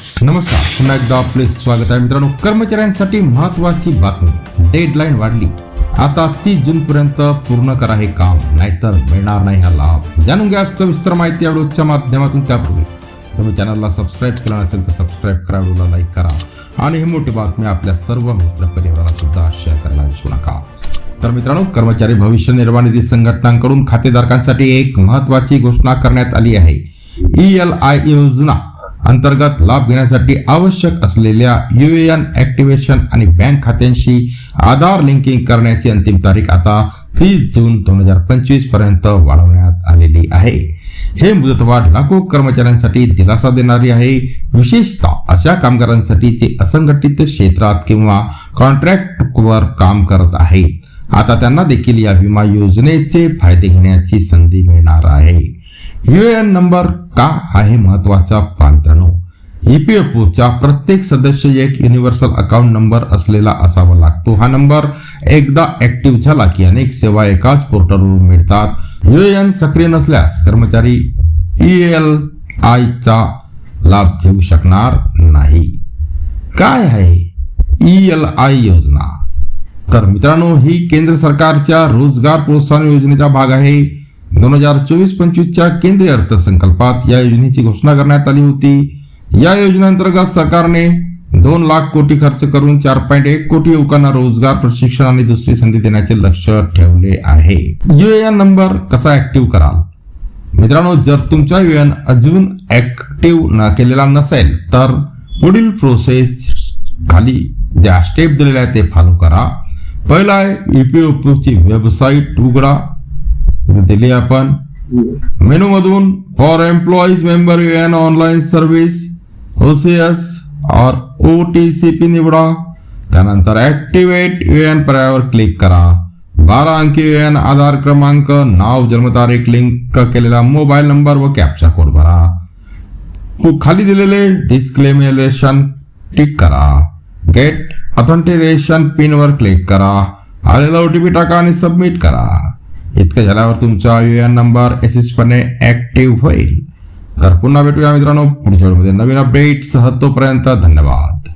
नमस्कार पुन्हा एकदा आपले स्वागत आहे. मित्रांनो कर्मचाऱ्यांसाठी महत्वाची बातमी. डेडलाईन वाढली. आता तीस जून पर्यंत पूर्ण करा हे काम. नाहीतर मिळणार नाही हा लाभ. जाणून घ्या सविस्तर माहिती या व्हिडिओच्या माध्यमातून त्यापूर्वी. तुम्ही चॅनलला सबस्क्राईब केला नसेल तर सबस्क्राईब करा व्हिडिओला लाईक करा. आणि ही मोठी बातमी आपल्या सर्व मित्र परिवाराला सुद्धा शेअर करायला विसरू नका. तर मित्रांनो कर्मचारी भविष्य निर्वाह निधी संघटनांकडून खातेधारकांसाठी एक महत्वाची घोषणा करण्यात आली आहे. ई एल आय योजना. अंतर्गत लाभ घेण्यासाठी आवश्यक असलेल्या युएएन ऍक्टिव्हेशन आणि बँक खात्यांशी आधार लिंकिंग करण्याची अंतिम तारीख आता तीस जून दोन हजार पंचवीसपर्यंत वाढवण्यात आलेली आहे. हे मुदतवाढ लाखो कर्मचाऱ्यांसाठी दिलासा देणारी आहे. विशेषतः अशा कामगारांसाठी जे असंघटित क्षेत्रात किंवा कॉन्ट्रॅक्ट वर काम करत आहेत. आता त्यांना देखील या विमा योजनेचे फायदे घेण्याची संधी मिळणार आहे. युएएन नंबर का आहे महत्त्वाचा पहा मित्रांनो प्रत्येक सदस्य एक युनिव्हर्सल अकाउंट नंबर असलेला असावा लागतो. हा नंबर एकदा ऍक्टिव्ह झाला की अनेक सेवा एकाच पोर्टलवरून मिळतात. युएएन सक्रिय नसल्यास कर्मचारी एल आय चा लाभ घेऊ शकणार नाही. काय आहे ई एल आय योजना? तर मित्रांनो ही केंद्र सरकारच्या रोजगार प्रोत्साहन योजनेचा भाग आहे. दोन हजार चोवीस पंचवीसच्या केंद्रीय अर्थसंकल्पात या योजनेची घोषणा करण्यात आली होती. या योजनेअंतर्गत सरकारने दोन लाख कोटी खर्च करून चार पॉईंट एक कोटी युवकांना रोजगार प्रशिक्षण आणि दुसरी संधी देण्याचे लक्ष ठेवले आहे. युएएन नंबर कसा ऍक्टिव्ह कराल? मित्रांनो जर तुमचा युएन अजून ऍक्टिव्ह न केलेला नसेल तर पुढील प्रोसेस खाली ज्या स्टेप दिलेल्या आहेत ते फॉलो करा. पहिला आहे ईपीएफओची ची वेबसाईट उघडा. दिली आपण. मेनू मधून for employees member U N online service OCS or O T C P निवडा. त्यानंतर ऍक्टिव्हेट यू एन पर्यायावर क्लिक करा. बारा अंकी यू एन आधार क्रमांक नाव जन्मतारीख लिंक केलेला मोबाईल नंबर व कॅपचा कोड भरा. तू खाली दिलेले डिस्क्लेमेलेशन टिक करा. गेट ऑथेंटिकेशन पिन वर क्लिक करा. आलेला ओटीपी टाका आणि सबमिट करा. इतकं झाल्यावर तुमचा यू एन नंबर यशस्वीपणे ऍक्टिव्ह होईल. तर पुन्हा भेटूया मित्रांनो पुढच्या व्हिडिओमध्ये. नवीन अपडेट सह तोपर्यंत धन्यवाद.